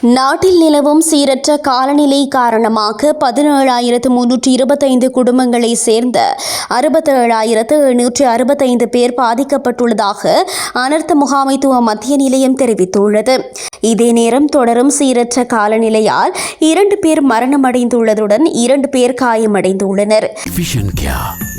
நாட்டில் நிலவும் சீரற்ற காலநிலை காரணமாக பதினேழாயிரத்து முன்னூற்றி இருபத்தைந்து குடும்பங்களை சேர்ந்த அறுபத்தேழாயிரத்து எண்ணூற்றி அறுபத்தைந்து பேர் பாதிக்கப்பட்டுள்ளதாக அனர்த்த முகாமைத்துவ மத்திய நிலையம் தெரிவித்துள்ளது. இதே நேரம் தொடரும் சீரற்ற காலநிலையால் இரண்டு பேர் மரணமடைந்துள்ளதுடன் இரண்டு பேர் காயமடைந்துள்ளனர்.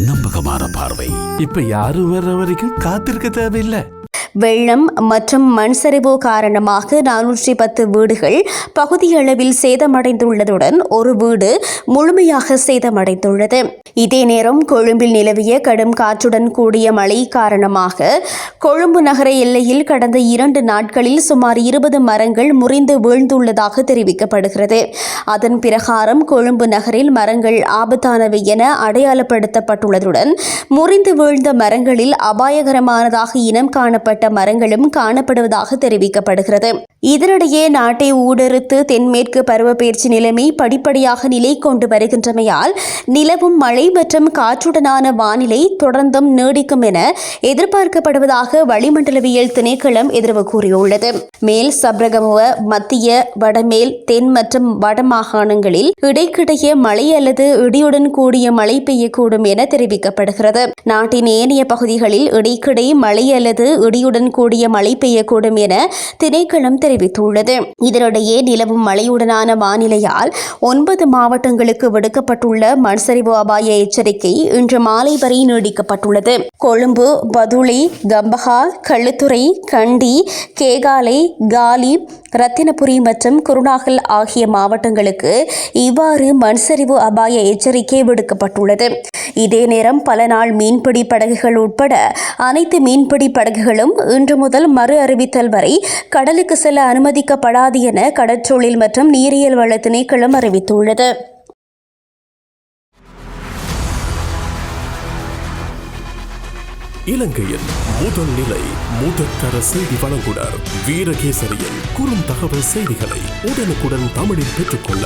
நம்பகமான பார்வை. இப்ப யாரும் வர்ற வரைக்கும் காத்திருக்க தேவையில்லை. வெள்ளம் மற்றும் மண் சரிவு காரணமாக நானூற்றி பத்து வீடுகள் பகுதியளவில் சேதமடைந்துள்ளதுடன் ஒரு வீடு முழுமையாக சேதமடைந்துள்ளது. இதே நேரம் கொழும்பில் நிலவிய கடும் காற்றுடன் கூடிய மழை காரணமாக கொழும்பு நகர எல்லையில் கடந்த இரண்டு நாட்களில் சுமார் இருபது மரங்கள் முறிந்து வீழ்ந்துள்ளதாக தெரிவிக்கப்படுகிறது. அதன் பிரகாரம் கொழும்பு நகரில் மரங்கள் ஆபத்தானவை என அடையாளப்படுத்தப்பட்டுள்ளதுடன் முறிந்து வீழ்ந்த மரங்களில் அபாயகரமானதாக இனம் காணப்பட்ட மரங்களும் காணப்படுவதாக தெரிவிக்கப்படுகிறது. இதனிடையே நாட்டை ஊடறுத்து தென்மேற்கு பருவப்பெயர்ச்சி நிலைமை படிப்படியாக நிலை கொண்டு வருகின்றமையால் நிலவும் மழை மற்றும் காற்றுடனான வானிலை தொடர்ந்தும் நீடிக்கும் என எதிர்பார்க்கப்படுவதாக வளிமண்டலவியல் திணைக்களம் எதிர்வு கூறியுள்ளது. மேல் சப்ரகமுவ மத்திய வடமேல் தென் மற்றும் வட மாகாணங்களில் இடைக்கிடையே மழை அல்லது இடியுடன் கூடிய மழை பெய்யக்கூடும் என தெரிவிக்கப்படுகிறது. நாட்டின் ஏனைய பகுதிகளில் இடைக்கிடை மழை அல்லது இடியுடன் கூடிய மழை பெய்யக்கூடும் என திணைக்களம் தெரிவித்துள்ளது. இதனிடையே நிலவும் மழையுடனான வானிலையால் ஒன்பது மாவட்டங்களுக்கு விடுக்கப்பட்டுள்ள மண்சரிவு அபாய எச்சரிக்கை இன்று மாலை வரை நீடிக்கப்பட்டுள்ளது. கொழும்பு பதுளி கம்பஹா களுத்துறை கண்டி கேகாலை காலி ரத்தினபுரி மற்றும் குருநாகல் ஆகிய மாவட்டங்களுக்கு இவ்வாறு மண்சரிவு அபாய எச்சரிக்கை விடுக்கப்பட்டுள்ளது. இதே நேரம் பல நாள் மீன்பிடி படகுகள் உட்பட அனைத்து மீன்பிடி படகுகளும் இன்று முதல் மறு அறிவித்தல் வரை கடலுக்கு செல்ல அனுமதிக்கப்படாது என கடற்றொழில் மற்றும் நீரியல் வள திணைக்களம் அறிவித்துள்ளது. இலங்கையின் முதல் நிலை முதற்கர செய்தி வழங்குனர் வீரகேசரியின் குறும் தகவல் செய்திகளை உடனுக்குடன் தமிழில் பெற்றுக்கொள்ள